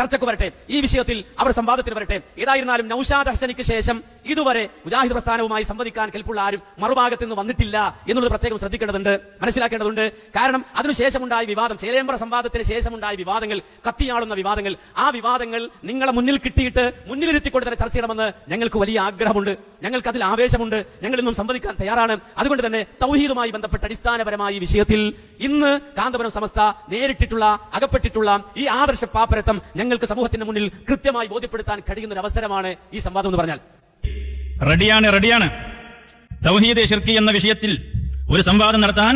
ചർച്ചയ്ക്ക് വരട്ടെ. ഈ വിഷയത്തിൽ അവർ സംവാദത്തിന് വരട്ടെ. ഏതായിരുന്നാലും നൌഷാദ് ഹസനിക്ക് ശേഷം ഇതുവരെ മുജാഹിദ് പ്രസ്ഥാനവുമായി സംവദിക്കാൻ കെൽപ്പുള്ള ആരും മറുഭാഗത്ത് നിന്ന് വന്നിട്ടില്ല എന്നുള്ളത് പ്രത്യേകം ശ്രദ്ധിക്കേണ്ടതുണ്ട് മനസ്സിലാക്കേണ്ടതുണ്ട്. കാരണം അതിനുശേഷമുണ്ടായ വിവാദം ചേലേമ്പ്ര സംവാദത്തിന് ശേഷമുണ്ടായ വിവാദങ്ങൾ കത്തിയാളുന്ന വിവാദങ്ങൾ ആ വിവാദങ്ങൾ നിങ്ങളെ മുന്നിൽ കിട്ടിയിട്ട് മുന്നിലിരുത്തിക്കൊണ്ട് തന്നെ ചർച്ച ചെയ്യണമെന്ന് ഞങ്ങൾക്ക് വലിയ ആഗ്രഹമുണ്ട്. ഞങ്ങൾക്ക് അതിൽ ആവേശമുണ്ട്. ഞങ്ങൾ ഇന്നും സംവദിക്കാൻ തയ്യാറാണ്. അതുകൊണ്ട് തന്നെ തൗഹീദുമായി ബന്ധപ്പെട്ട അടിസ്ഥാനപരമായ ഈ വിഷയത്തിൽ ഇന്ന് കാന്തപുരം സമസ്ത നേരിട്ടിട്ടുള്ള അകപ്പെട്ടിട്ടുള്ള ഈ ആദർശ പാപ്പരത്വം ഞങ്ങൾക്ക് സമൂഹത്തിന്റെ മുന്നിൽ കൃത്യമായി ബോധ്യപ്പെടുത്താൻ കഴിയുന്ന ഒരു അവസരമാണ് ഈ സംവാദം എന്ന് പറഞ്ഞാൽ. റെഡിയാണ് റെഡിയാണ്. തൗഹീദ് ഷിർക്കി എന്ന വിഷയത്തിൽ ഒരു സംവാദം നടത്താൻ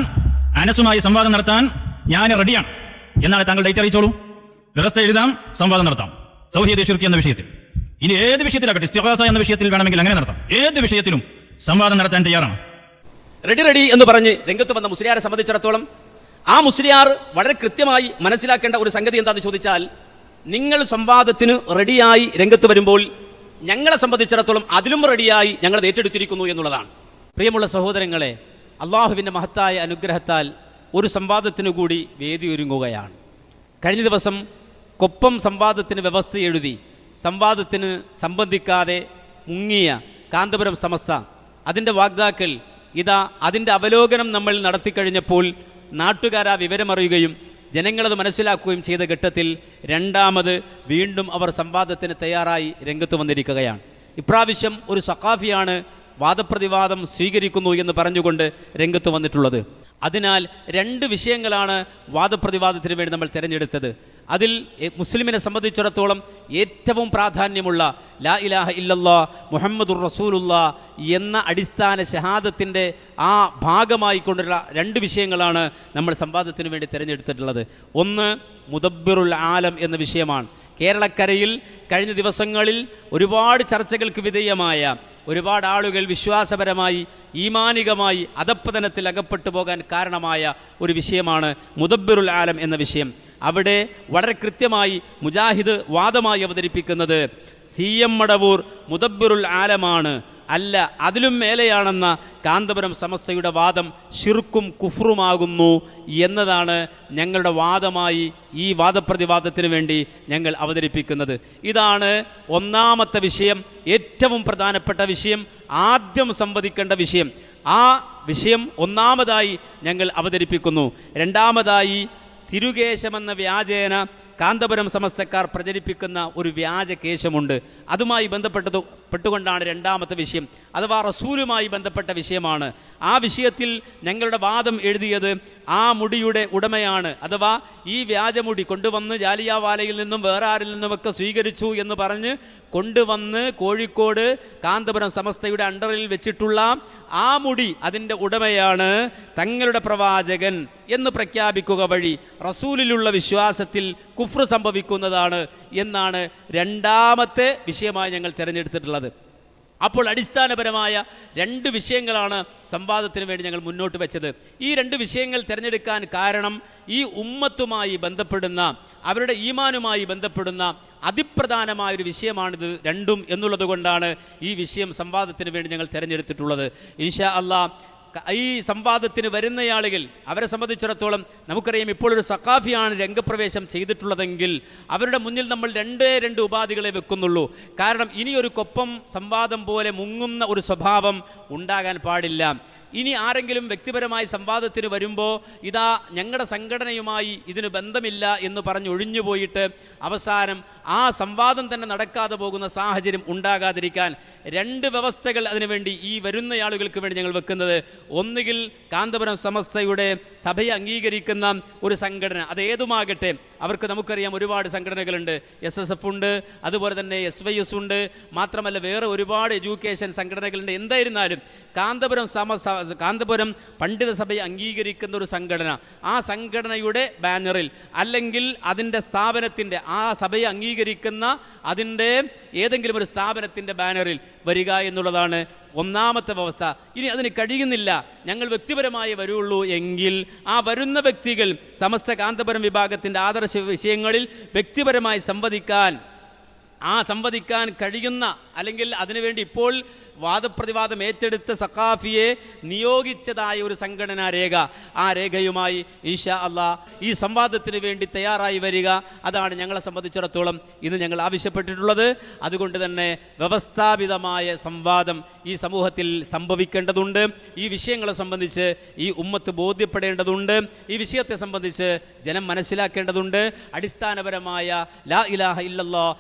അനസുമായി സംവാദം നടത്താൻ ഞാൻ റെഡിയാണ്. എന്നാണ് താങ്കൾ ഡേറ്റ് അറിയിച്ചോളൂ. വ്യവസ്ഥ എഴുതാം സംവാദം നടത്താം. തൗഹീദ് ഷിർക്കി എന്ന വിഷയത്തിൽ. ഇനി ഏത് വിഷയത്തിലാകട്ടെ ഇസ്തിഹാസ എന്ന വിഷയത്തിൽ വേണമെങ്കിൽ അങ്ങനെ നടത്താം. ഏത് വിഷയത്തിലും സംവാദം നടത്താൻ തയ്യാറാണ്. റെഡി റെഡി എന്ന് പറഞ്ഞ് രംഗത്ത് വന്ന മുസ്ലിയാരെ സംബന്ധിച്ചിടത്തോളം ആ മുസ്ലിയാർ വളരെ കൃത്യമായി മനസ്സിലാക്കേണ്ട ഒരു സംഗതി എന്താണെന്ന് ചോദിച്ചാൽ നിങ്ങൾ സംവാദത്തിന് റെഡിയായി രംഗത്ത് വരുമ്പോൾ ഞങ്ങളെ സംബന്ധിച്ചിടത്തോളം അതിലും റെഡിയായി ഞങ്ങൾ ഏറ്റെടുത്തിരിക്കുന്നു എന്നുള്ളതാണ്. പ്രിയമുള്ള സഹോദരങ്ങളെ അള്ളാഹുവിന്റെ മഹത്തായ അനുഗ്രഹത്താൽ ഒരു സംവാദത്തിനു കൂടി വേദി ഒരുങ്ങുകയാണ്. കഴിഞ്ഞ ദിവസം കൊപ്പം സംവാദത്തിന് വ്യവസ്ഥ എഴുതി സംവാദത്തിന് സംബന്ധിക്കാതെ മുങ്ങിയ കാന്തപുരം സമസ്ത അതിന്റെ വാഗ്ദാക്കൾ ഇതാ അതിന്റെ അവലോകനം നമ്മൾ നടത്തിക്കഴിഞ്ഞപ്പോൾ നാട്ടുകാർ ആ വിവരമറിയുകയും ജനങ്ങളത് മനസ്സിലാക്കുകയും ചെയ്ത ഘട്ടത്തിൽ രണ്ടാമത് വീണ്ടും അവർ സംവാദത്തിന് തയ്യാറായി രംഗത്ത് വന്നിരിക്കുകയാണ്. ഇപ്രാവശ്യം ഒരു സഖാഫിയാണ് വാദപ്രതിവാദം സ്വീകരിക്കുന്നു എന്ന് പറഞ്ഞുകൊണ്ട് രംഗത്ത് വന്നിട്ടുള്ളത്. അതിനാൽ രണ്ട് വിഷയങ്ങളാണ് വാദപ്രതിവാദത്തിന് വേണ്ടി നമ്മൾ തിരഞ്ഞെടുത്തത്. അതിൽ മുസ്ലിമിനെ സംബന്ധിച്ചിടത്തോളം ഏറ്റവും പ്രാധാന്യമുള്ള ലാ ഇലാഹ ഇല്ലല്ലാ മുഹമ്മദുർ റസൂലുള്ള എന്ന അടിസ്ഥാന ഷഹാദത്തിന്റെ ആ ഭാഗമായി കൊണ്ടുള്ള രണ്ട് വിഷയങ്ങളാണ് നമ്മൾ സംവാദത്തിന് വേണ്ടി തിരഞ്ഞെടുത്തിട്ടുള്ളത്. ഒന്ന് മുദബ്ബിറുൽ ആലം എന്ന വിഷയമാണ്. കേരളക്കരയിൽ കഴിഞ്ഞ ദിവസങ്ങളിൽ ഒരുപാട് ചർച്ചകൾക്ക് വിധേയമായ ഒരുപാട് ആളുകൾ വിശ്വാസപരമായി ഈമാനികമായി അധപ്പതനത്തിൽ അകപ്പെട്ടു പോകാൻ കാരണമായ ഒരു വിഷയമാണ് മുദബ്ബിറുൽ ആലം എന്ന വിഷയം. അവിടെ വളരെ കൃത്യമായി മുജാഹിദ് വാദമായി അവതരിപ്പിക്കുന്നത് സി എം മടവൂർ മുദബ്ബിറുൽ ആലമാണ്. അല്ല അതിലും മേലെയാണെന്ന കാന്തപുരം സമസ്തയുടെ വാദം ഷിർക്കും കുഫ്റുമാകുന്നു എന്നതാണ് ഞങ്ങളുടെ വാദമായി ഈ വാദപ്രതിവാദത്തിന് വേണ്ടി ഞങ്ങൾ അവതരിപ്പിക്കുന്നത്. ഇതാണ് ഒന്നാമത്തെ വിഷയം ഏറ്റവും പ്രധാനപ്പെട്ട വിഷയം ആദ്യം സംവദിക്കേണ്ട വിഷയം. ആ വിഷയം ഒന്നാമതായി ഞങ്ങൾ അവതരിപ്പിക്കുന്നു. രണ്ടാമതായി തിരുകേശമെന്ന വ്യാജേന കാന്തപുരം സമസ്തക്കാർ പ്രചരിപ്പിക്കുന്ന ഒരു വ്യാജ കേശമുണ്ട്. അതുമായി ബന്ധപ്പെട്ടത് പെട്ടുകൊണ്ടാണ് രണ്ടാമത്തെ വിഷയം. അഥവാ റസൂലുമായി ബന്ധപ്പെട്ട വിഷയമാണ്. ആ വിഷയത്തിൽ ഞങ്ങളുടെ വാദം എഴുതിയത് ആ മുടിയുടെ ഉടമയാണ്. അഥവാ ഈ വ്യാജമുടി കൊണ്ടുവന്ന് ജാലിയാവാലയിൽ നിന്നും വേറെ ആരിൽ നിന്നുമൊക്കെ സ്വീകരിച്ചു എന്ന് പറഞ്ഞ് കൊണ്ടുവന്ന് കോഴിക്കോട് കാന്തപുരം സമസ്തയുടെ അണ്ടറിൽ വെച്ചിട്ടുള്ള ആ മുടി അതിന്റെ ഉടമയാണ് തങ്ങളുടെ പ്രവാചകൻ. എന്ന് പ്രഖ്യാപിക്കുക വഴി റസൂലിലുള്ള വിശ്വാസത്തിൽ കുഫ്ർ സംഭവിക്കുന്നതാണ് എന്നാണ് രണ്ടാമത്തെ വിഷയമായി ഞങ്ങൾ തിരഞ്ഞെടുത്തിട്ടുള്ളത്. അപ്പോൾ അടിസ്ഥാനപരമായ രണ്ട് വിഷയങ്ങളാണ് സംവാദത്തിന് വേണ്ടി ഞങ്ങൾ മുന്നോട്ട് വെച്ചത്. ഈ രണ്ട് വിഷയങ്ങൾ തിരഞ്ഞെടുക്കാൻ കാരണം ഈ ഉമ്മത്തുമായി ബന്ധപ്പെടുന്ന അവരുടെ ഈമാനുമായി ബന്ധപ്പെടുന്ന അതിപ്രധാനമായ ഒരു വിഷയമാണിത് രണ്ടും എന്നുള്ളത് കൊണ്ടാണ് ഈ വിഷയം സംവാദത്തിന് വേണ്ടി ഞങ്ങൾ തിരഞ്ഞെടുത്തിട്ടുള്ളത്. ഇൻഷാ അള്ളാ ക- ഈ സംവാദത്തിന് വരുന്നയാളുകൾ അവരെ സംബന്ധിച്ചിടത്തോളം നമുക്കറിയാം ഇപ്പോൾ ഒരു സക്കാഫിയാണ് രംഗപ്രവേശം ചെയ്തിട്ടുള്ളതെങ്കിൽ അവരുടെ മുന്നിൽ നമ്മൾ രണ്ടേ രണ്ട് ഉപാധികളെ വെക്കുന്നുള്ളൂ. കാരണം ഇനി ഒരു കൊപ്പം സംവാദം പോലെ മുങ്ങുന്ന ഒരു സ്വഭാവം ഉണ്ടാകാൻ പാടില്ല. ഇനി ആരെങ്കിലും വ്യക്തിപരമായി സംവാദത്തിന് വരുമ്പോൾ ഇതാ ഞങ്ങളുടെ സംഘടനയുമായി ഇതിന് ബന്ധമില്ല എന്ന് പറഞ്ഞ് ഒഴിഞ്ഞു പോയിട്ട് അവസാനം ആ സംവാദം തന്നെ നടക്കാതെ പോകുന്ന സാഹചര്യം ഉണ്ടാകാതിരിക്കാൻ രണ്ട് വ്യവസ്ഥകൾ അതിനുവേണ്ടി ഈ വരുന്ന ആളുകൾക്ക് വേണ്ടി ഞങ്ങൾ വെക്കുന്നത്. ഒന്നുകിൽ കാന്തപുരം സമസ്തയുടെ സഭയെ അംഗീകരിക്കുന്ന ഒരു സംഘടന അത് ഏതുമാകട്ടെ അവർക്ക് നമുക്കറിയാം ഒരുപാട് സംഘടനകളുണ്ട്. എസ് എസ് എഫ് ഉണ്ട് അതുപോലെ തന്നെ എസ് വൈ എസ് ഉണ്ട്. മാത്രമല്ല വേറെ ഒരുപാട് എഡ്യൂക്കേഷൻ സംഘടനകളുണ്ട്. എന്തായിരുന്നാലും കാന്തപുരം സമ കാന്തപുരം പണ്ഡിത സഭയെ അംഗീകരിക്കുന്ന ഒരു സംഘടന. ആ സംഘടനയുടെ ബാനറിൽ അല്ലെങ്കിൽ അതിന്റെ സ്ഥാപനത്തിന്റെ ആ സഭയെ അംഗീകരിക്കുന്ന അതിന്റെ ഏതെങ്കിലും ഒരു സ്ഥാപനത്തിന്റെ ബാനറിൽ വരിക എന്നുള്ളതാണ് ഒന്നാമത്തെ വ്യവസ്ഥ ഇനി അതിന് കഴിയുന്നില്ല. ഞങ്ങൾ വ്യക്തിപരമായി വരുള്ളൂ എങ്കിൽ ആ വരുന്ന വ്യക്തികൾ സമസ്ത കാന്തപുരം വിഭാഗത്തിന്റെ ആദർശ വിഷയങ്ങളിൽ വ്യക്തിപരമായി സംവദിക്കാൻ ആ സംവദിക്കാൻ കഴിയുന്ന അല്ലെങ്കിൽ അതിനുവേണ്ടി ഇപ്പോൾ വാദപ്രതിവാദം ഏറ്റെടുത്ത സഖാഫിയെ നിയോഗിച്ചതായ ഒരു സംഘടനാ രേഖ. ആ രേഖയുമായി ഈശാ അള്ളാ ഈ സംവാദത്തിന് വേണ്ടി തയ്യാറായി വരിക. അതാണ് ഞങ്ങളെ സംബന്ധിച്ചിടത്തോളം ഇന്ന് ഞങ്ങൾ ആവശ്യപ്പെട്ടിട്ടുള്ളത്. അതുകൊണ്ട് തന്നെ വ്യവസ്ഥാപിതമായ സംവാദം ഈ സമൂഹത്തിൽ സംഭവിക്കേണ്ടതുണ്ട്. ഈ വിഷയങ്ങളെ സംബന്ധിച്ച് ഈ ഉമ്മത്ത് ബോധ്യപ്പെടേണ്ടതുണ്ട്. ഈ വിഷയത്തെ സംബന്ധിച്ച് ജനം മനസ്സിലാക്കേണ്ടതുണ്ട്. അടിസ്ഥാനപരമായ ലാ ഇലാഹ ഇല്ലല്ലാ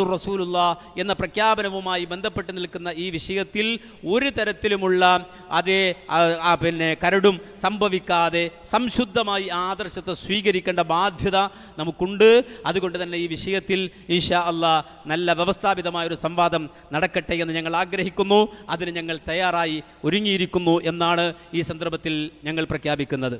മുഹമ്മദുർ റസൂലുള്ള എന്ന പ്രഖ്യാപനവുമായി ബന്ധപ്പെട്ട് നിൽക്കുന്ന ഈ വിഷയത്തിൽ ഒരു തരത്തിലുമുള്ള അതേ പിന്നെ കരടും സംഭവിക്കാതെ സംശുദ്ധമായി ആദർശത്തെ സ്വീകരിക്കേണ്ട ബാധ്യത നമുക്കുണ്ട്. അതുകൊണ്ട് തന്നെ ഈ വിഷയത്തിൽ ഈശാ അല്ല നല്ല വ്യവസ്ഥാപിതമായ ഒരു സംവാദം നടക്കട്ടെ എന്ന് ഞങ്ങൾ ആഗ്രഹിക്കുന്നു. അതിന് ഞങ്ങൾ തയ്യാറായി ഒരുങ്ങിയിരിക്കുന്നു എന്നാണ് ഈ സന്ദർഭത്തിൽ ഞങ്ങൾ പ്രഖ്യാപിക്കുന്നത്.